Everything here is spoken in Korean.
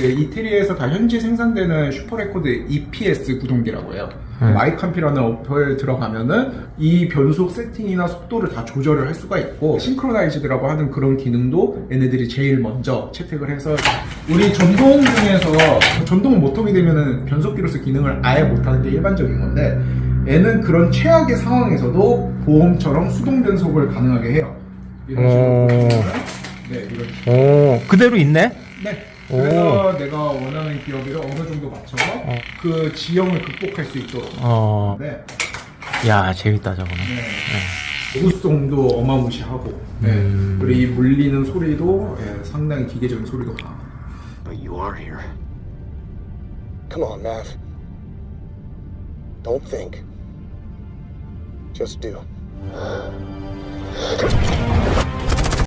그 이태리에서 다 현지 생산되는 슈퍼레코드 EPS 구동기라고 해요. 네. 마이캄피라는 어플 들어가면은 이 변속 세팅이나 속도를 다 조절을 할 수가 있고 싱크로나이즈드라고 하는 그런 기능도 얘네들이 제일 먼저 채택을 해서 우리 전동 중에서 전동 모통이 되면은 변속기로서 기능을 아예 못하는 게 일반적인 건데 얘는 그런 최악의 상황에서도 보험처럼 수동 변속을 가능하게 해요. 이런 식으로 오. 보시면은 네 이런 식으로. 오, 그대로 있네? 네. 그래서 내가 원하는 기어비를 어느 정도 맞춰서 그 지형을 극복할 수 있도록. 어, 네. 야, 재밌다, 저거는. 네. 고수성도 어마무시하고. 네. 음. 그리고 이 물리는 소리도 예, 상당히 기계적인 소리도 강하고. But you are here. Come on, Mav. Don't think. Just do.